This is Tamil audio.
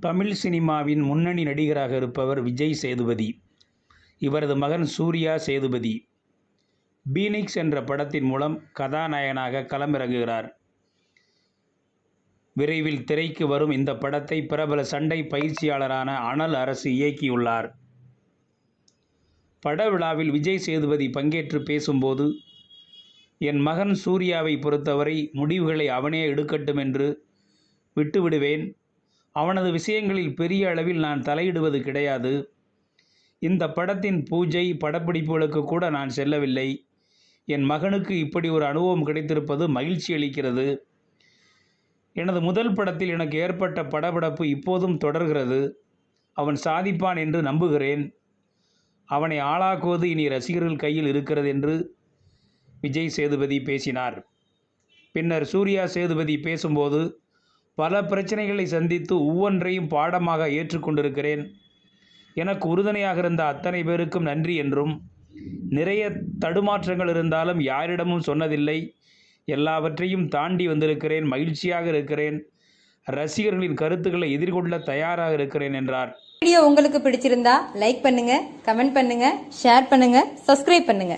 தமிழ் சினிமாவின் முன்னணி நடிகராக இருப்பவர் விஜய் சேதுபதி. இவரது மகன் சூர்யா சேதுபதி. பீனிக்ஸ் என்ற படத்தின் மூலம் கதாநாயகனாக களமிறங்குகிறார். விரைவில் திரைக்கு வரும் இந்த படத்தை பிரபல சண்டை பயிற்சியாளரான அனல் அரசு இயக்கியுள்ளார். பட விழாவில் விஜய் சேதுபதி பங்கேற்று பேசும்போது என் மகன் சூர்யாவை பொறுத்தவரை முடிவுகளை அவனே எடுக்கட்டும் என்று விட்டுவிடுவேன். அவனது விஷயங்களில் பெரிய அளவில் நான் தலையிடுவது கிடையாது. இந்த படத்தின் பூஜை படப்பிடிப்புகளுக்கு கூட நான் செல்லவில்லை. என் மகனுக்கு இப்படி ஒரு அனுபவம் கிடைத்திருப்பது மகிழ்ச்சி அளிக்கிறது. எனது முதல் படத்தில் எனக்கு ஏற்பட்ட படபடப்பு இப்போதும் தொடர்கிறது. அவன் சாதிப்பான் என்று நம்புகிறேன். அவனை ஆளாக்குவது இனி ரசிகர்கள் கையில் இருக்கிறது என்று விஜய் சேதுபதி பேசினார். பின்னர் சூர்யா சேதுபதி பேசும்போது பல பிரச்சனைகளை சந்தித்து ஒவ்வொன்றையும் பாடமாக ஏற்றுக்கொண்டிருக்கிறேன். எனக்கு உறுதுணையாக இருந்த அத்தனை பேருக்கும் நன்றி என்றும் நிறைய தடுமாற்றங்கள் இருந்தாலும் யாரிடமும் சொன்னதில்லை. எல்லாவற்றையும் தாண்டி வந்திருக்கிறேன் மகிழ்ச்சியாக இருக்கிறேன். ரசிகர்களின் கருத்துக்களை எதிர்கொள்ள தயாராக இருக்கிறேன் என்றார். வீடியோ உங்களுக்கு பிடிச்சிருந்தா லைக் பண்ணுங்க கமெண்ட் பண்ணுங்க ஷேர் பண்ணுங்க சப்ஸ்கிரைப் பண்ணுங்க.